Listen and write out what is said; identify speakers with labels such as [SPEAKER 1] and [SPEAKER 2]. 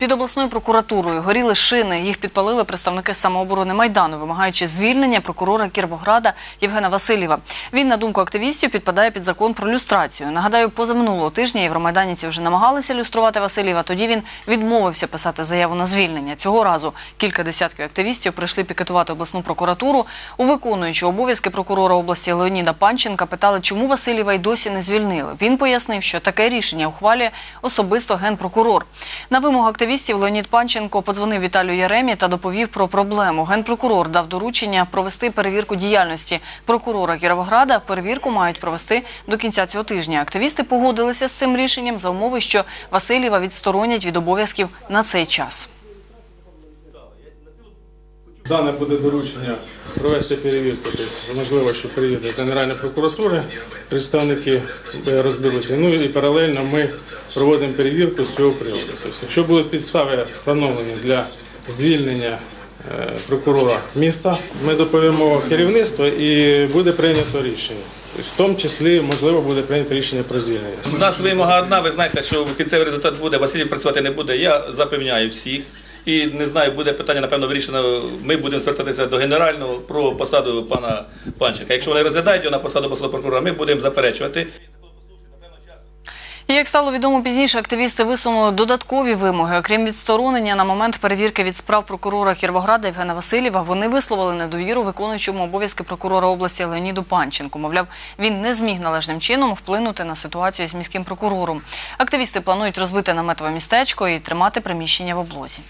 [SPEAKER 1] Під обласною прокуратурою горіли шини. Їх підпалили представники самооборони Майдану, вимагаючи звільнення прокурора Кіровограда Євгена Васильєва. Він, на думку активістів, підпадає під закон про люстрацію. Нагадаю, позаминулого тижня євромайданівці вже намагалися люструвати Васильєва. Тоді він відмовився писати заяву на звільнення. Цього разу кілька десятків активістів прийшли пікетувати обласну прокуратуру. У виконуючого обов'язки прокурора області Леоніда Панченка питали, чому Васильєва й досі не звільнили. Він пояснив, що таке рішення ухвалює особисто генпрокурор. На вимогу активістів Леонід Панченко подзвонив Віталію Яремі та доповів про проблему. Генпрокурор дав доручення провести перевірку діяльності прокурора Кіровограда. Перевірку мають провести до кінця цього тижня. Активісти погодилися з цим рішенням за умови, що Васильєва відсторонять від обов'язків на цей час.
[SPEAKER 2] Дане буде доручення провести перевірку. Тобто, можливо, що приїде з Генеральної прокуратури, представники розберуться. Ну і паралельно ми проводимо перевірку з цього приводу. Якщо будуть підстави встановлені для звільнення е, прокурора міста, ми доповімо керівництво і буде прийнято рішення. Тобто, в тому числі, можливо, буде прийнято рішення про звільнення.
[SPEAKER 3] У нас вимога одна, ви знаєте, що кінцевий результат буде, Василів працювати не буде. Я запевняю всіх. І не знаю, буде питання, напевно, вирішено. Ми будемо звертатися до генерального про посаду пана Панченка. Якщо вони розглядають його на посаду посаду прокурора, ми будемо заперечувати.
[SPEAKER 1] Як стало відомо пізніше, активісти висунули додаткові вимоги. Окрім відсторонення, на момент перевірки від справ прокурора Кіровограда Євгена Васильєва, вони висловили недовіру виконуючому обов'язки прокурора області Леоніду Панченку. Мовляв, він не зміг належним чином вплинути на ситуацію з міським прокурором. Активісти планують розбити наметове містечко і тримати приміщення в облозі.